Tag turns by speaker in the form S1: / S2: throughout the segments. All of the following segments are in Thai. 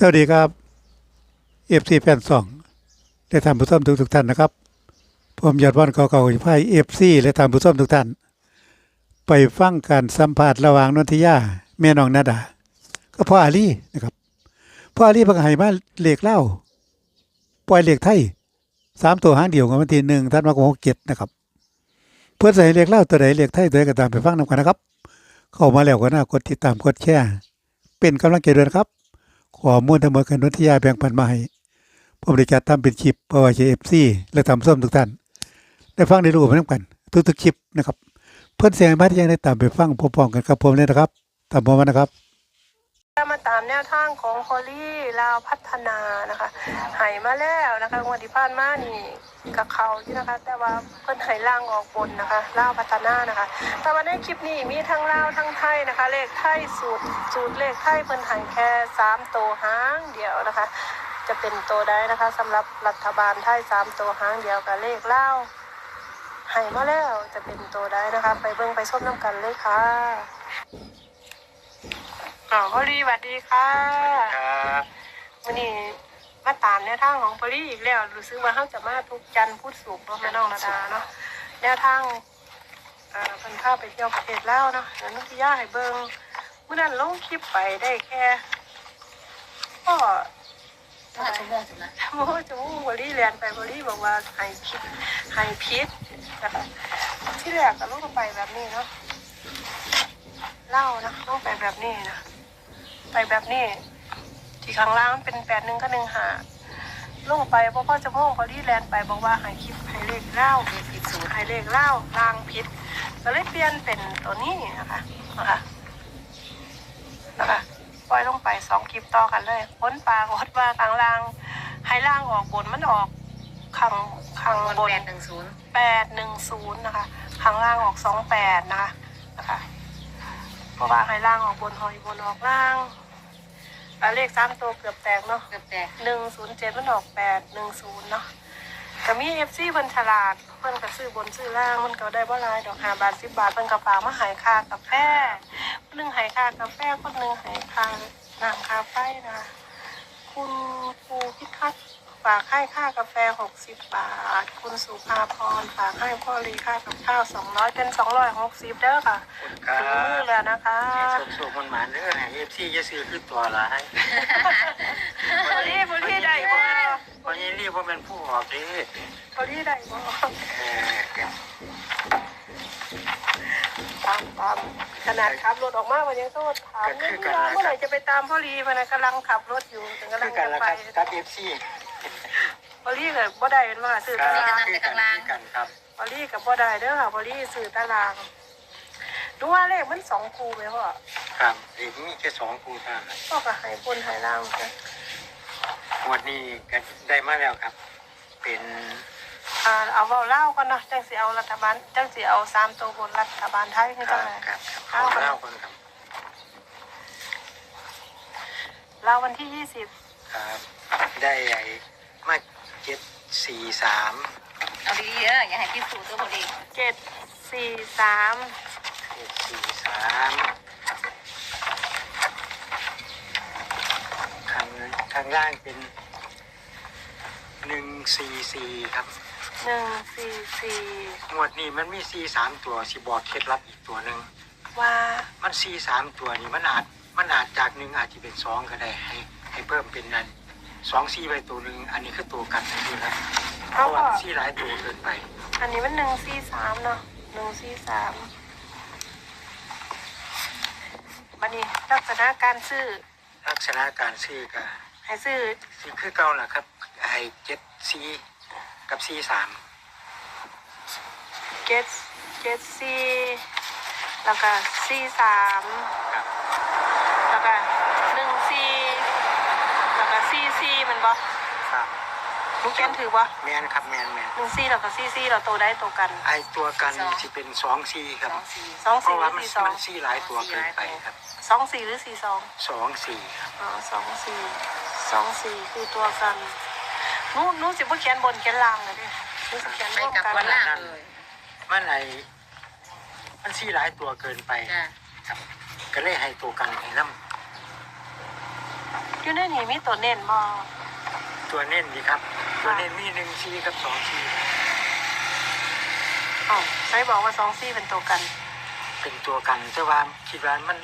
S1: สวัสดีครับเอฟซีแฟนสองและท่านผู้ชมทุกทุกท่านนะครับ ผมยอดวันเก่าๆอยู่ภายเอฟซีและท่านผู้ชมทุกท่าน ไปฟังการสัมภาษณ์ระหว่างนนทิยาแม่น้องนาดา ก็พ่ออาลีนะครับพ่ออาลีเพิ่งให้มาเหลขเล่าปล่อยเหลขไทยสามตัวห้างเดียวกันวันที่หนึ่งท่านมาคงหกเจ็ดนะครับ เพื่อใส่เหลขเล่าตัวใดเหลขไทยตัวใดก็ตามไปฟังนำกันนะครับ เข้ามาแล้วก็น่ากดติดตามกดแชร์เป็นกำลังใจด้วยนะครับ ขอมูลทั้งหมดกันนุทยาแบ่งปันมาให้ผมได้จัดทำเป็นคลิปเพื่อไว้ใช้เอฟซีและทำส้มทุกท่านได้ฟังได้รู้ไปน้ำกัน ทุกๆคลิปนะครับ เพื่อนเสียงมาที่ยังได้ตามไปฟังพร้อมๆกันครับผมเลยนะครับตามผมมานะครับ
S2: มาตามแนวทางของพอลี่ลาวพัฒนานะคะหายมาแล้วนะคะงวันที่ผ่านมานี่กับเขาอยู่นะคะ แต่ว่าเพิ่นหายล่างออกบนนะคะลาวพัฒนานะคะ แต่ว่าในคลิปนี้มีทั้งลาวทั้งไทยนะคะ เลขไทยสูตรสูตรเลขไทยเพิ่นหายแค่สามตัวหางเดียวนะคะ จะเป็นตัวใดนะคะสำหรับรัฐบาลไทยสามตัวหางเดียวกับเลขลาวหายมาแล้วจะเป็นตัวใดนะคะ ไปเบิ่งไปชมน้ำกันเลยค่ะ อ๋อพอลี่สวัสดีค่ะ
S3: ครับ
S2: วันนี้มาตามแนวทางของพอลี่อีกแล้วรู้สึกว่าเขาจะมาทุกจันทร์พุธศุกร์เนาะแม่น้องระดาเนาะแนวทางเอ่อเพิ่นพาไปเที่ยวประเทศลาวเนาะเดี๋ยวนุทิยาให้เบิ่งเมื่อนั้นลงคลิปไปได้แค่ก็
S4: ห้าชั่วโมงถึงนะ
S2: โมจะมูพอลี่เรียนไปพอลี่บอกว่าให้พิษให้พิษนะคะที่แรกก็ลงไปแบบนี้เนาะเล่านะลงไปแบบนี้นะ ไปแบบนี้ ที่ข้างล่างเป็นแปดหนึ่งก็หนึ่งหาลงไปเพราะพ่อจะพ่อพอดีแลนไปบอกว่าใหายคลิปใหายเลขเล่า
S4: เรียนผิดสูตร
S2: ใหายเลขเล่าลางพิษก็เลยเปลี่ยนเป็นตัวนี้นะคะนะคะนะคะปล่อยลงไปสองคลิปต่อกันเลยพ้นปลากดว่าข้างล่างให้ล่างออกบนมันออกข้างข้าง
S4: บน
S2: บน
S4: แปดหนึ่งศูนย์
S2: แปดหนึ่งศูนย์นะคะข้างล่างออกสองแปดนะคะนะคะ เพราะว่าให้ล่างออกบนหอยบนออกล่างอะเลขสามตัวเกือบแตกเนาะ
S4: เกือบแตก
S2: หนึ่งศูนย์เจ็ดมันออกแปดหนึ่งศูนย์เนาะแต่มีเอฟซีเพิ่นฉลาดเพิ่นก็ซื้อบนซื้อล่างมันก็ได้บ่หลายดอกห้าบาทสิบบาทเพิ่นก็ฝากมาใหายค่ากาแฟคนหนึ่งใหายค่ากาแฟคนหนึ่งใหายค่าน้ำคาไฟนะคะคุณครูพิทักษ์ ฝากให้ค่ากาแฟหกสิบบาท คุณสุภาพรฝากให้พ่อลีค่ากับข้าวสองร้อยเป็นสองร้อยหกสิบเด้อค่ะ
S3: ครั
S2: ถึงมือบแล้วนะคะ
S3: สุกสุกมันหมานเด้อเอฟซีจะซื้อคือตัวละให้
S2: พอลี่พอลี่ได้บ่
S3: วันนี้รีบว่าเป็นผู้ออกดิ
S2: พอลี่ได้บ่
S3: เออ
S2: ตามตามขนาดขับรถออกมาวันยังโทษถามว่าเมื่อไหร่จะไปตามพ่อลีมันนะกำลังขับรถอยู่ถึงกำลั
S3: คื
S2: ง
S3: อกัน
S2: จะ
S3: ละ
S2: ไป
S3: ครับกับเอฟซี
S2: พ่อลีกับบ่ได้เป็นว่าซื้อ
S3: ครั
S2: ตา
S3: บ
S2: ราง
S3: คือกันคือกันครับ
S2: พ่อลีกับบ่ได้เด้อค่ะพ่อลีซื้อตารางดูว่าเลขมันสองคูไหมพ่อ
S3: ครับเด็กมีแค่สองคู่เท่านั้น
S2: พ่อก็ให้บนให้ล่างจ้ะ
S3: วันนี้ก็ได้มาแล้วครับ เป็น
S2: อ่าเอาเว้าเล่ากันเนาะจังสิเอารัฐบาลจังสิเอาสามตัวบนรัฐบาลไทยนี่
S3: ค
S2: จั
S3: รั
S2: ง
S3: บ
S2: ไง
S3: ครับครับเขาเล่าคนครับ
S2: เราวันที่ยี่สิบ
S3: ครับ ได้ไอ้มา เจ็ดสี่สาม
S4: เอาดีๆเอออย่าให้ผิดสูตรตัวพอดี
S2: เจ็ดสี่สาม
S3: เจ็ดสี่สามข้างข้างล่างเป็นหนึ่งสี่สี่ครับ
S2: หนึ่งสี่สี่
S3: งวดนี้มันมีซีสามตัวสิบอกเคล็ดลับอีกตัวหนึ่ง
S2: ว่า
S3: มันซีสามตัวนี่มันอาจมันอาจจากหนึ่งอาจจะเป็นสองก็ได้ให้ให้เพิ่มเป็นนั้น สองซีไปตัวหนึ่งอันนี้คือตัวกันนะครับเพ
S2: เอา
S3: ราะว่า
S2: ก็
S3: ซีหลายตัวเกินไป
S2: อันนี้มันหนึ่งสี่สามเนาะหนึ่งสี่สามบันนี้ลักษณะการซื้อ
S3: ลักษณะการซื้อก็
S2: ให้ซื้อ
S3: ซีคือเก่าแหละครับไอ้เจ็ดซีกับซีสาม
S2: เจ็ดเจ็ดสี่แล้วก็สี่สาม
S3: ครับ
S2: แล้วก็หนึ่งสี่แล้วก็สี่สี่มัน บ่
S3: ครับ
S2: ลูกเขียนถือบ่
S3: แมนครับแมนแมน
S2: หนึ่งสี่แล้วก็สี่สี่เราโตได้โตกัน
S3: ไอตัวกันจะเป็นสองซีครับ
S4: สองสี่
S2: สอง
S3: เพ
S2: สี่
S3: ราะ
S2: หรื
S3: ว่า
S2: อ
S3: มัน
S2: สี่สอง
S3: มันซีหลายตัวเกินไปครับ
S2: สองสี่หรือสี่สอง
S3: สองสี่ครับ
S2: อ๋อสองสี่สองสี่คือตัวกันนู้นู้สิบ่เขียนบนเขียนล่างเลยดินู้สิเขียน
S4: ไป
S2: ร่วม
S4: กับ
S2: กัน
S4: วันล่างเลย
S3: มันไอมันซีหลายตัวเกินไป
S4: จ้ะ
S3: ครับก็เลยให้ตัวกันให้น้
S2: อยู่ในนี่มีตัวเน้นบ่
S3: ตัวเน้นดีครับ ตัวเน้นมีหนึ่งซีกับสองซี
S2: เอ้าใช้บอกว่าสองซี่เป็นตัวกัน
S3: เป็นตัวกันแต่ว่าคิดว่ามัน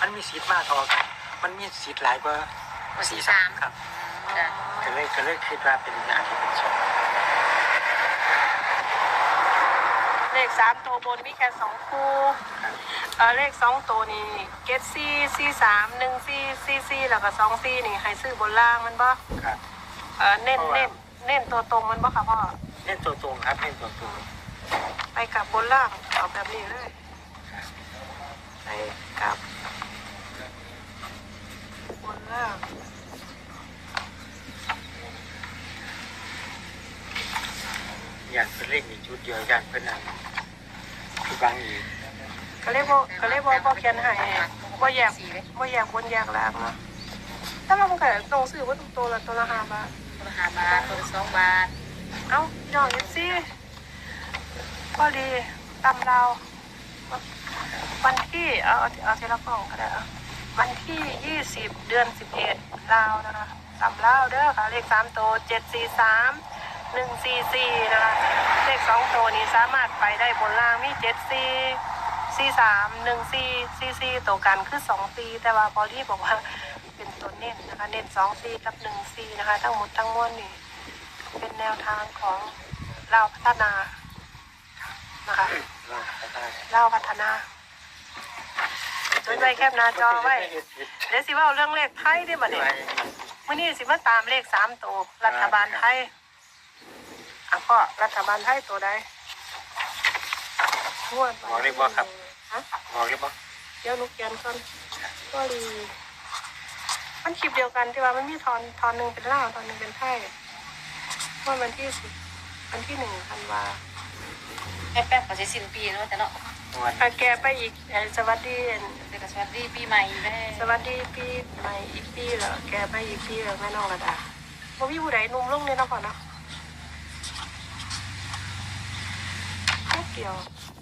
S3: มันมีสิทธิ์มากทอกัน มันมีสิทธิ์หลายกว่าสี่สามครับ
S4: จ้ะ
S3: ก็เลยก็เลยคิดว่าเป็นอาจจะเป็นสอง
S2: เลขสามตัวบนมีแค่สองคู่เออเลขสองตัวนี่เกตซี่ซี่สามหนึ่งซี่ซี่ซี่แล้วก็สองซี่นี่ให้ซื้อบนล่างมันบ่
S3: ครับ
S2: เออเน้นเน้นเน้นตัวตรงมันบ่ค่ะพ่อ
S3: เล่นตัวตรงครับเล่นตัวตรง
S2: ไปกับบนล่างเอาแบบนี้เลยไปกับบนล่าง
S3: อยากเป็นเล่นอีกชุดเดียวอยากเป็นอะไรคือบางอีก
S2: ก็เลยบ่ก็เลยบ่บ่เขียนให้บ่แยกบ่แยกบนแยกล่างเนาะ แต่ว่ามันก็ต้องซื้อว่าทุกตัวละตัวละห้าบาท
S4: ตัวละห้าบาทตัวละสองบาท
S2: เอ้าน้องเอฟซีพอดีตำเราวันที่เอาเอาเอาทีละกล่องก็ได้เอาวันที่ยี่สิบเดือนสิบเอ็ดลาวนะคะตำลาวเด้อค่ะ เลขสามตัวเจ็ดสี่สามหนึ่งสี่สี่นะคะ เลขสองตัวนี้สามารถไปได้บนล่างมีเจ็ดสี่สี่สามหนึ่งสี่สี่สี่ตัวกันคือสองสี่แต่ว่าพอลี่บอกว่า เป็นตัวเน้นนะคะ เน้นสองสี่กับหนึ่งสี่นะคะ ทั้งหมดทั้งมวลนี่เป็นแนวทางของเราวพัฒนานะคะ
S3: ว่าก็ได้
S2: เราวพัฒนาสนใจแคปหน้าจอไว้เดี๋ยวสิว่าเรื่องเลขไทยได้บ่เนี่ยมื่อนี้สิมาตามเลขสามตัวรัฐบาลไทยอะก็รัฐบาลไทยตัวใดงวด
S3: บอกเลยว่าครับ
S2: ฮะ
S3: บอกเลยว่า
S2: เดี๋ยวลูกเขียนก่อนก็ดี มันคลิปเดียวกันที่ว่ามันมีทอนทอนหนึ่งเป็นล่าวทอนหนึ่งเป็นไทยว่าวันที่สิบวันที่หนึ่งธันวา
S4: แป๊บแป๊บๆก็จะสิ้นปีแล้วแต่เนาะ
S3: วัน
S2: อะแกไปอีกเอ่อสวัสดีอัน
S4: เดี๋ยวก็สวัสดีปีใหม่แม่
S2: สวัสดีปีใหม่อีกปีแล้วแกไปอีกปีแล้วแม่น้องระดาบ่มีผู้ใดหนุ่มลงเนี่ยเนาะพ่อเนาะแค่เดียวเ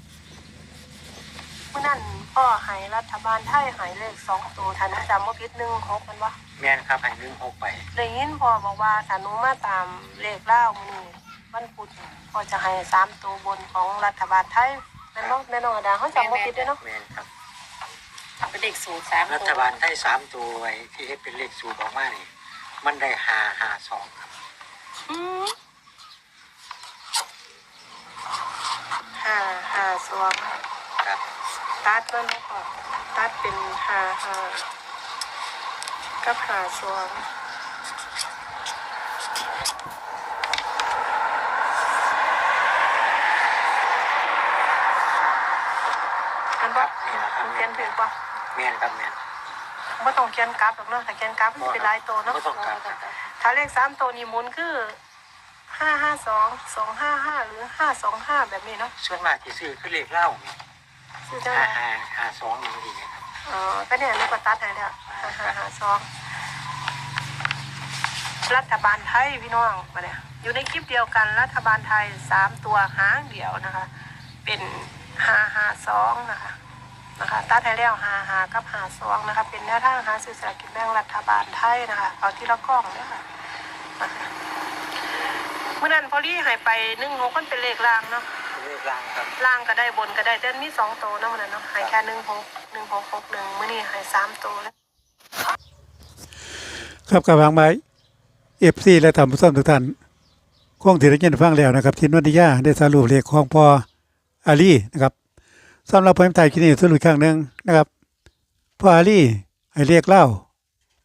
S2: มื่อนั้นพ่อใหายรัฐบาลไทยใหายเลขสองตัวทันจำว่าพิษหนึ่งหกมันวะ
S3: แม่นครับให้ลืมหกไป
S2: ได้ยินพ่อบอกว่าถ้าหนูมาตามเลขเล่ามือนี้วันพุธพ่อจะให้สามตัวบนของรัฐบาลไทยแม่นบ่แม่น้องระดาเขาจำว่าพิษด้วยเนาะ
S3: แม่นครับ
S4: เป็นเด็กสูตรสาม
S3: รั
S4: ตั
S3: ฐ
S4: ว
S3: บาลได้สามตัวไว้ที่ให้เป็นเลขสูตรออกมานี่มันได้หาหาสองครับ
S2: อืมห้าห้าสวง
S3: ครับ
S2: ตัดมันก่อนตัดเป็นห้าห้ากับห้าสวงมันบ่เขียนถึงบ่
S3: แม่นครับแม่น
S2: บ่ต้องเขียนกราฟหรอกเนาะถ้าเขียนกราฟมันเป็นหลายตัวเนาะ
S3: บ่ต้องกลับครับ
S2: ถ้าเลขสามตัวนี้หมุนคือห้าห้าสองสองห้าห้าหรือห้าสองห้าแบบนี้เนาะ
S3: ส่วนมากที่ซื้อคือเลขเหล้านี่
S2: ซื้ อได้
S3: หาหาหาสองอย่างนี้ครับ
S2: อ๋อก็เนี่ยนึกว่าตัดให้แล้วห้าห้าห้าสองรัฐบาลไทยพี่น้องมาเนี่ยอยู่ในคลิปเดียวกันรัฐบาลไทยสามตัวหางเดียวนะคะ เป็นห้าห้าสองนะคะนะคะตัดให้แล้วห้าห้ากับห้าสองนะคะ เป็นแนวทางหาซื้อสลากกินแบ่งรัฐบาลไทยนะคะ เอาที่ละกล้องเนี่ยค่ะนะคะเมื่อนั้นพอลี่หายไปหนึ่งหกมันเป็นเลขล่างเนาะ
S3: เลขล่างครับ
S2: ล่างก็ได้บนก็ได้แต่มีสองตัวเนาะมันนะเนาะหายแค่หนึ่งหกหนึ่งหกหกหนึ่งมื่อนี้หายสามตัวแล้ว
S1: ครับกับวางไม้เอฟซีและทำผู้ชมทุกท่านคงถือได้ยินฟังแล้วนะครับทินวันิยาได้สรุปเลขของพออาลีนะครับสำหรับเพิ่มไทยคิดนี่สรุปอีกครั้งหนึ่งนะครับพออาลีให้เรียกเล่า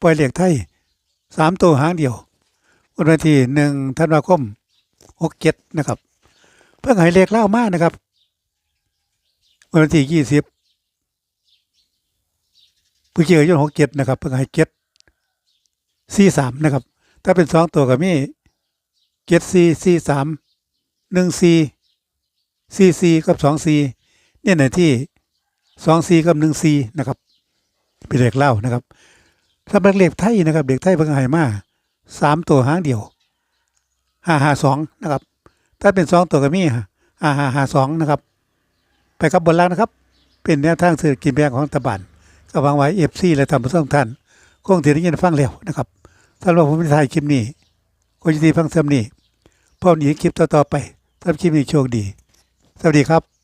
S1: ปล่อยเรียกไทยสามตัวหางเดียววันที่หนึ่งธันวาคมหกเจ็ดนะครับ เพิ่งให้เรียกเล่ามากนะครับ วันที่ยี่สิบเพฤศจิกายนหกเจ็ดนะครับ เพิ่งให้เจ็ดสี่สามนะครับ ถ้าเป็นสองตัวก็มีเจ็ดสี่สี่สามหนึ่งสี่สี่สี่กับสองสี่เนี่ยในที่สองสี่กับหนึ่งสี่นะครับ เป็นเลขเล่านะครับสำหรับเลขไทยนะครับเด็กไทยเพิ่งให้มาสามตัวหางเดียวห้าห้าสองนะครับ ถ้าเป็นสองตัวก็มีห้าหาหาสองนะครับ ไปครับบนล่างนะครับ เป็นแนวทางเศรษฐกิจแบงของตะบันก็วางไว้เอฟซีและทำผู้ส่งท่านคงถือได้ยินฟังแล้วนะครับสำหรับผมในถ่ายคลิปนี้คนยินดีฟังซ้ำนี้พร้อมนี้คลิปต่อๆไปสำหรับคลิปนี้โชคดี สวัสดีครับ